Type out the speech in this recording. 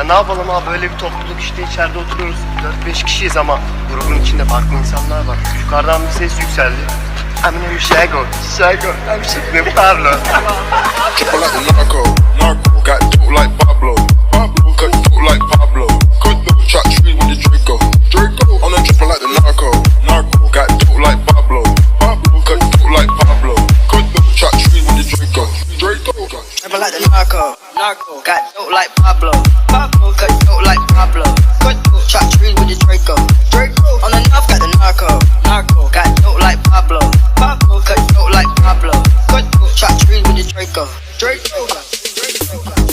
Ya ne yapalım abi böyle bir topluluk işte içeride oturuyoruz. 4-5 kişiyiz ama grubun içinde farklı insanlar var. Yukarıdan bir ses yükseldi. Eminem Shago, Shago, I'm Shipnim Pablo. Draco. Triple like the narco, narco. Got dope like Pablo, Pablo. Cut dope like Pablo, cut dope. Chop trees with the Draco, Draco. On the north got the narco, narco. Got dope like Pablo, Pablo. Cut dope like Pablo, cut dope. Chop trees with the Draco, Draco.